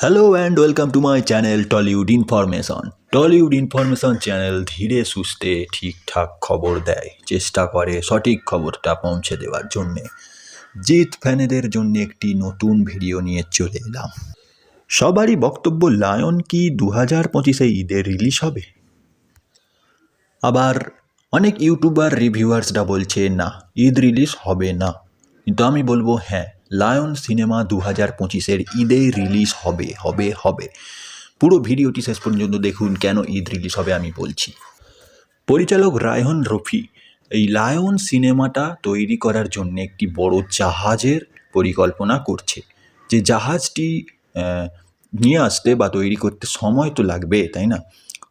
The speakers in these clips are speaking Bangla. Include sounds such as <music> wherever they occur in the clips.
Hello and welcome to my channel Tollywood information Tollywood information channel ধীরে সুস্থে ঠিকঠাক খবর দেয়। চেষ্টা করে সঠিক খবরটা পৌঁছে দেওয়ার জন্যে। জিৎ ফ্যানেদের জন্য একটি নতুন ভিডিও নিয়ে চলে এলাম। সবারই বক্তব্য, লায়ন কি দু হাজার পঁচিশে ঈদে রিলিজ হবে? আবার অনেক ইউটিউবার রিভিউয়ার্সরা বলছে, না, ঈদ রিলিজ হবে না। কিন্তু আমি বলব হ্যাঁ লায়ন সিনেমা দু হাজার পঁচিশের ঈদে রিলিজ হবে হবে হবে। পুরো ভিডিওটি শেষ পর্যন্ত দেখুন, কেন ঈদ রিলিজ হবে আমি বলছি। পরিচালক রায়হন রফি, এই লায়ন সিনেমাটা তৈরি করার জন্য একটি বড় জাহাজের পরিকল্পনা করছে। যে জাহাজটি নিয়ে আসতে বা তৈরি করতে সময় তো লাগবে, তাই না?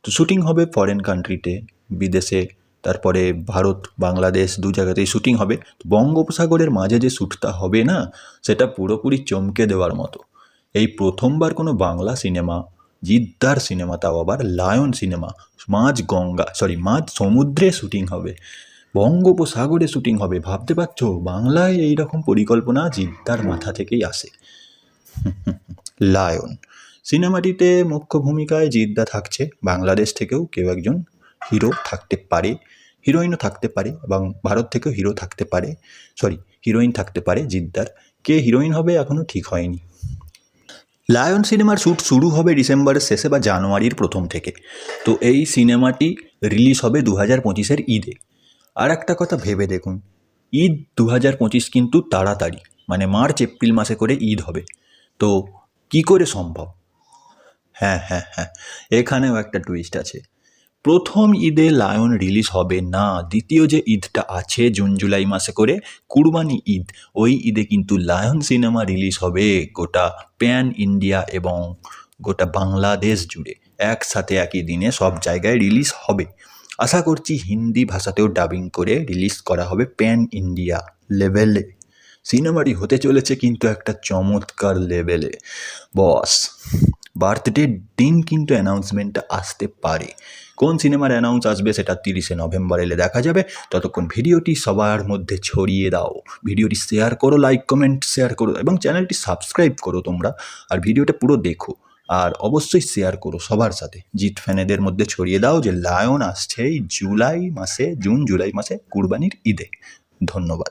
তো শুটিং হবে ফরেন কান্ট্রিতে বিদেশে তারপরে ভারত, বাংলাদেশ দু জায়গাতেই শ্যুটিং হবে। বঙ্গোপসাগরের মাঝে যে শ্যুটটা হবে না, সেটা পুরোপুরি চমকে দেওয়ার মতো। এই প্রথমবার কোনো বাংলা সিনেমা জিদ্দার সিনেমা তাও আবার লায়ন সিনেমা মাঝ গঙ্গা সরি মাঝ সমুদ্রে শ্যুটিং হবে। বঙ্গোপসাগরে শ্যুটিং হবে। ভাবতে পারছ? বাংলায় এই রকম পরিকল্পনা জিদ্দার মাথা থেকেই আসে। <laughs> লায়ন। সিনেমাটিতে মুখ্য ভূমিকায় জিদ্দা থাকছে। বাংলাদেশ থেকেও কেউ একজন হিরো থাকতে পারে হিরোইনও থাকতে পারে এবং ভারত থেকেও হিরো থাকতে পারে সরি হিরোইন থাকতে পারে জিদ্দার। কে হিরোইন হবে এখনও ঠিক হয়নি। লায়ন সিনেমার শ্যুট শুরু হবে ডিসেম্বরের শেষে বা জানুয়ারির প্রথম থেকে। তো এই সিনেমাটি রিলিজ হবে দু হাজার পঁচিশের ঈদে। আর একটা কথা ভেবে দেখুন, ঈদ দু হাজার পঁচিশ কিন্তু তাড়াতাড়ি মানে মার্চ, এপ্রিল মাসে করে ঈদ হবে। তো কি করে সম্ভব? হ্যাঁ হ্যাঁ হ্যাঁ এখানেও একটা টুইস্ট আছে। প্রথম ঈদে লায়ন রিলিজ হবে না। দ্বিতীয় যে ঈদটা আছে, জুন, জুলাই মাসে করে কুরবানি ঈদ, ওই ঈদে কিন্তু লায়ন সিনেমা রিলিজ হবে গোটা প্যান ইন্ডিয়া এবং গোটা বাংলাদেশ জুড়ে। একসাথে একই দিনে সব জায়গায় রিলিজ হবে। আশা করছি হিন্দি ভাষাতেও ডাবিং করে রিলিজ করা হবে প্যান ইন্ডিয়া লেভেলে সিনেমাটি হতে চলেছে কিন্তু একটা চমৎকার লেভেলে বস বার্থডের দিন কিন্তু অ্যানাউন্সমেন্টটা আসতে পারে। কোন সিনেমার অ্যানাউন্স আসবে সেটা তিরিশে নভেম্বর এলে দেখা যাবে। ততক্ষণ ভিডিওটি সবার মধ্যে ছড়িয়ে দাও। ভিডিওটি শেয়ার করো লাইক কমেন্ট শেয়ার করো এবং চ্যানেলটি সাবস্ক্রাইব করো তোমরা। আর ভিডিওটা পুরো দেখো। আর অবশ্যই শেয়ার করো সবার সাথে। জিৎ ফ্যানেদের মধ্যে ছড়িয়ে দাও যে লায়ন আসছে জুলাই মাসে জুন জুলাই মাসে কুরবানির ঈদে। ধন্যবাদ।